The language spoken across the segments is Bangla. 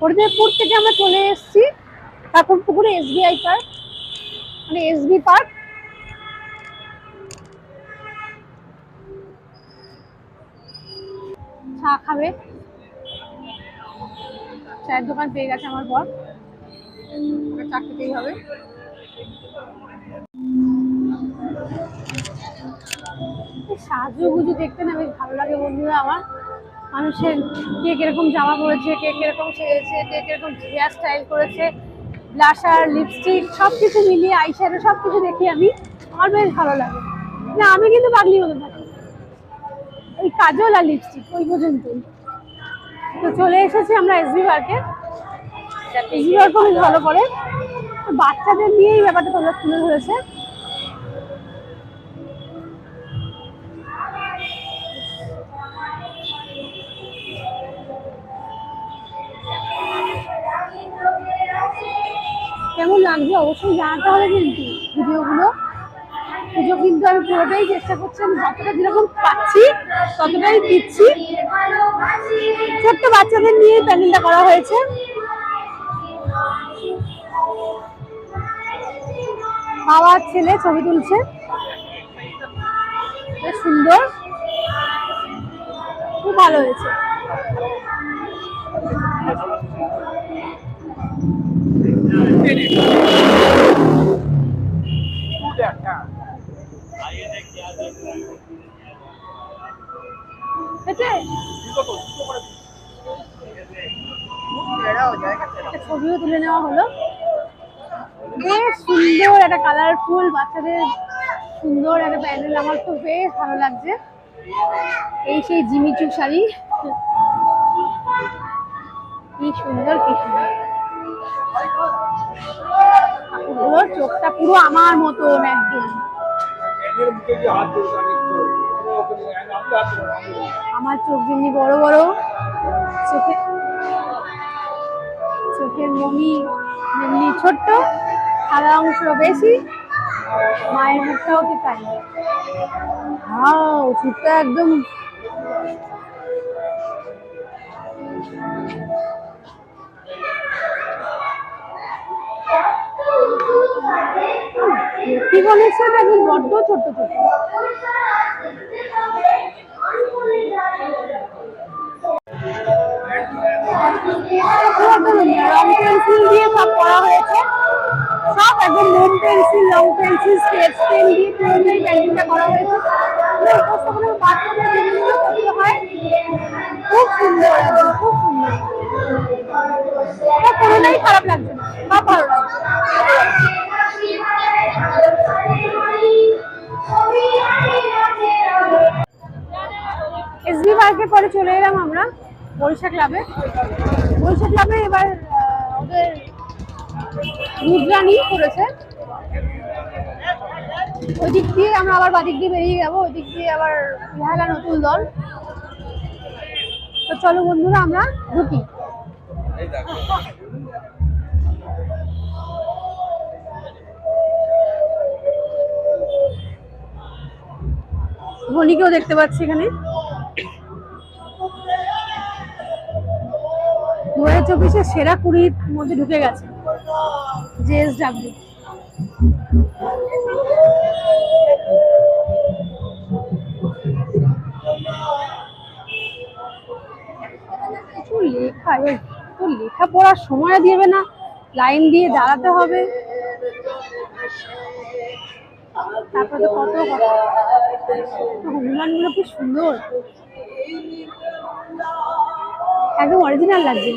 হরিদেবপুর থেকে আমরা চলে এসেছি ঠাকুরপুকুরে এসবিআই পার্ক মানে এসবি পার্ক। চা খাবে। চায়ের দোকান পেয়ে গেছে আমার ওকে চা খেতেই হবে। সাজুগুজু দেখতে না বেশ ভালো লাগে বন্ধুরা আমার। মানুষের কে কীরকম জামা পরেছে, কে কীরকম সেজেছে, কে কীরকম হেয়ার স্টাইল করেছে ব্লাশার লিপস্টিক সব কিছু মিলিয়ে আইশ্যাডো সব কিছু দেখি আমি আমার বেশ ভালো লাগে। না, আমি কিন্তু পাগলি হতে থাকি ওই কাজল আর লিপস্টিক ওই পর্যন্তই। তো চলে এসেছি আমরা এসবি পার্কে এসবি পার্কও বেশ ভালো করে। বাচ্চাদের নিয়েই ব্যাপারটা তোমরা তুলে ধরেছে। লাগছে অবশ্যই জানাতে হবে কিন্তু ভিডিওগুলো। পুজো কিন্তু আমি পুরোটাই চেষ্টা করছি, আমি যতটা যেরকম পাচ্ছি, ততটাই দিচ্ছি। ছোট্ট বাচ্চাদের নিয়ে প্যান্ডেলটা করা হয়েছে। বাবা আর ছেলে ছবি তুলছে। সুন্দর। খুব ভালো হয়েছে। ছবিও তুলে নেওয়া হলো বেশ সুন্দর একটা কালারফুল বাচ্চাদের সুন্দর একটা প্যান্ডেল আমার তো বেশ ভালো লাগছে এই সেই জিমিচু শাড়ি কি সুন্দর কি সুন্দর ঠাকুরগুলোর চোখটা পুরো আমার মতন একদম। আমার চোখ যেমনি বড় বড়, চোখে চোখের মনি যেমনি ছোট্ট, সাদা অংশ বেশি, মায়ের মুখটাও ঠিক তাই। হাও চুপটা একদম কি বলেছে একদম বড্ড ছোট ছোট। পেন্সিল দিয়ে সব করা হয়েছে সব একদম মোম পেন্সিল রং পেন্সিল স্কেচ পেন দিয়ে পুরোটাই পেন্টিংটা করা হয়েছে বাচ্চাদের বিভিন্ন মুদ্রানি করেছে। ওই দিক দিয়ে আমরা আবার বাদিক দিয়ে বেরিয়ে যাব, ওই দিক দিয়ে আবার ইহালা নতুন দল। তো চলো বন্ধুরা, আমরা ঢুকি। ধনীকেও দেখতে পাচ্ছি এখানে। দু হাজার চব্বিশের সেরা কুড়ির মধ্যে ঢুকে গেছে। জেএসডাব্লিউ কিছু লেখা তো লেখা পড়ার সময় দিবে না। লাইন দিয়ে দাঁড়াতে হবে। তারপরে তো কত কথা। হনুমানগুলো কি সুন্দর। একদম অরিজিনাল লাগছে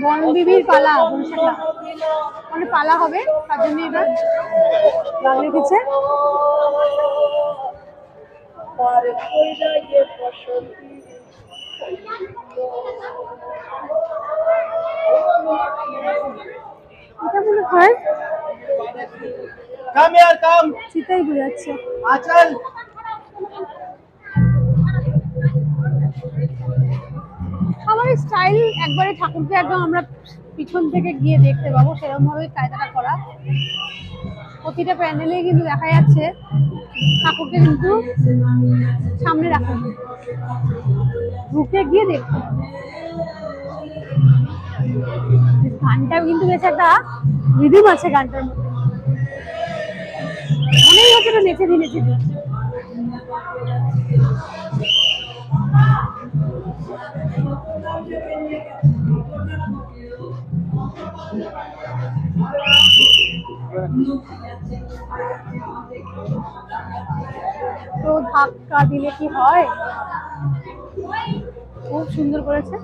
বন বিবির পালা বরিশালা মানে পালা হবে তার জন্য এবার গান রেখেছে এটা মনে হয়. চিতাই বোঝাচ্ছে Achal. স্টাইল একবারে ঠাকুরকে একদম আমরা পিছন থেকে গিয়ে দেখতে পাবো সেরকম ভাবে কায়দাটা করা। প্রতিটা প্যান্ডেলে কিন্তু দেখা যাচ্ছে ঠাকুরকে কিন্তু সামনে রাখা ঢুকে গিয়ে দেখতে হবে। গানটাও কিন্তু বেশ একটা রিদিম আছে গানটার মধ্যে। মনেই হচ্ছে না নেচে দিই নেচে দিই তো ধাক্কা দিলে কি হয়? খুব সুন্দর করেছে।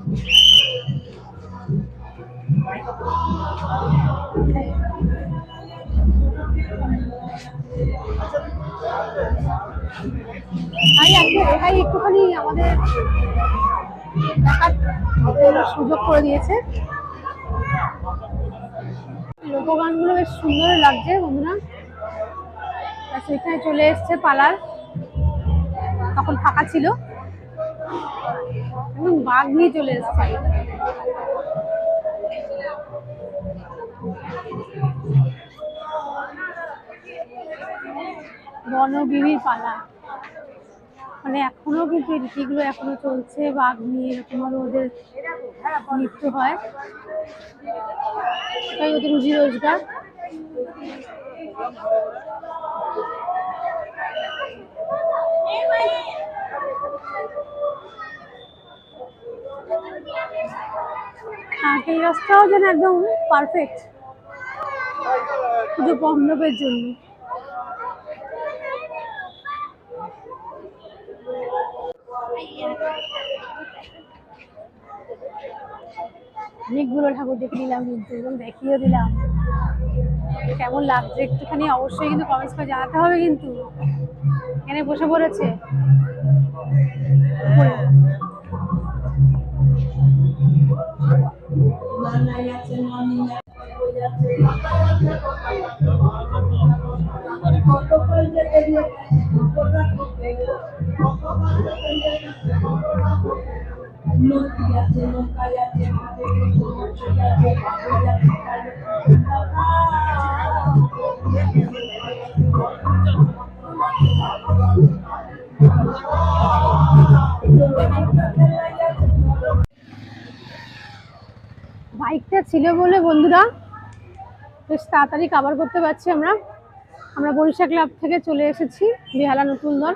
ভাই একটুখানি আমাদের সুযোগ করে দিয়েছে। লোকগানগুলো বেশ সুন্দর লাগছে বন্ধুরা। সেখানে চলে এসছে পালার। তখন ফাঁকা ছিল। এবং বাঘ নিয়ে চলে এসছে। বনবিবির পালা। মানে এখনও কিন্তু এই রীতিগুলো এখনও চলছে বাঘ নিয়ে এরকম আরও ওদের মৃত্যু হয়। এটাই ওদের রুজি রোজগার। নারকেল গাছটাও যেন একদম পারফেক্ট শুধু পণ্ডবের জন্য। অনেকগুলো ঠাকুর দেখে নিলাম কিন্তু এবং দেখিয়ে দিলাম। কেমন লাগছে একটুখানি অবশ্যই কিন্তু কমেন্টস করে জানাতে হবে কিন্তু। এখানে বসে পড়েছে। উপরে। বাইকটা ছিল বলে বন্ধুরা বেশ তাড়াতাড়ি কাভার করতে পারছি আমরা। আমরা বরিশা ক্লাব থেকে চলে এসেছি, বেহালা নতুন দল।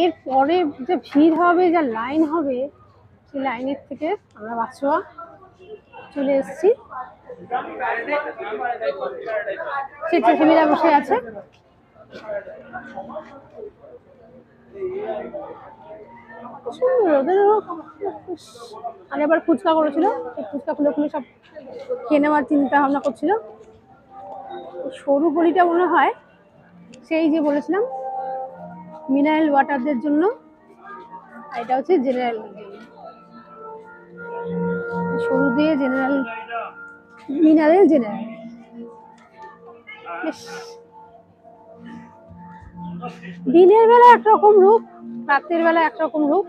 এর পরে যে ভিড় হবে, যা লাইন হবে, সেই লাইনের থেকে আমরা বাচ্চা চলে এসেছি। স্বেচ্ছাসেবীরা বসে আছে। আগেবার ফুচকা করেছিল ফুচকা খুলে খুলে সব খেয়ে নেওয়ার চিন্তা ভাবনা করছিল। সরু গলিটা মনে হয়, সেই যে বলেছিলাম মিনারেল ওয়াটারদের জন্য, এটা হচ্ছে জেনারেল সরু দিয়ে জেনারেল, মিনারেল জেনারেল। দিনের বেলা একরকম রূপ, রাতের বেলা একরকম রূপ।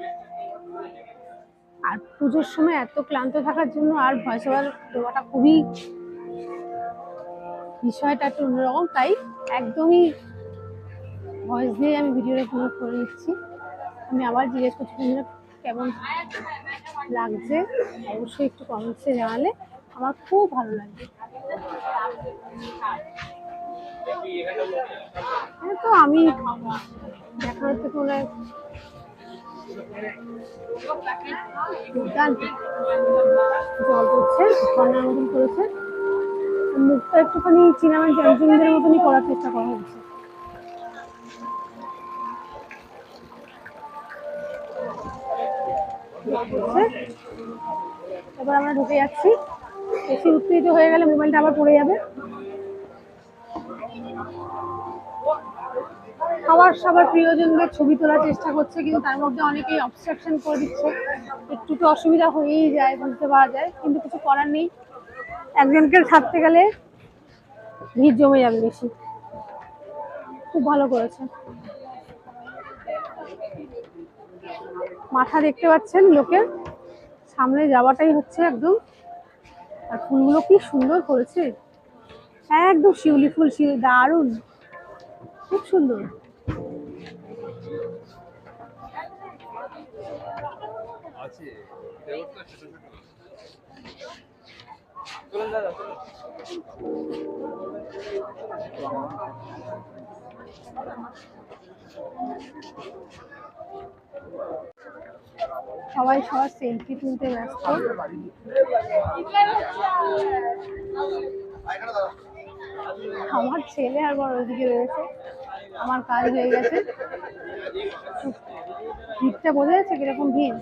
আর পুজোর সময় এত ক্লান্ত থাকার জন্য আর ভয়েস ওভার দেওয়াটা খুবই বিষয়টা একটু অন্যরকম, তাই একদমই ভয়েস দিয়ে আমি ভিডিওটা পুরো করে নিচ্ছি আমি আবার জিজ্ঞেস করছি কেমন লাগছে? অবশ্যই একটু কমেন্টসে জানালে আমার খুব ভালো লাগবে। হ্যাঁ তো আমি মনে হয় দুর্দান্ত। জল মতন করেছে। মুখটা একটুখানি চিনামান চ্যামচিংদের মতনই করার চেষ্টা করা হচ্ছে। হচ্ছে। এবার আমরা ঢুকে যাচ্ছি। বেশি উত্তেজিত হয়ে গেলে মোবাইলটা আবার পড়ে যাবে। সবার সবার প্রিয়জনদের ছবি তোলার চেষ্টা করছে, কিন্তু তার মধ্যে অনেকেই অবস্ট্রাকশন করে দিচ্ছে। একটু তো অসুবিধা হয়েই যায়, বুঝতে পারা যায়, কিন্তু কিছু করার নেই। একজনকে ছাড়তে গেলে ভিড় জমে যাবে বেশি। খুব ভালো করেছে। মাথা দেখতে পাচ্ছেন লোকের। সামনে যাওয়াটাই হচ্ছে একদম। আর ফুলগুলো কি সুন্দর করেছে। একদম শিউলি ফুল শিউলি দারুণ। খুব সুন্দর। সবাই সবার সেলফি তুলতে ব্যস্ত। আমার ছেলে আর বড় ওইদিকে রয়েছে। আমার কাজ হয়ে গেছে। ভিড়টা বোঝা যাচ্ছে কীরকম ভিড়।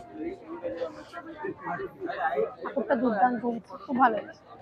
ঠাকুরটা দুর্দান্ত খুব ভালো হয়েছে।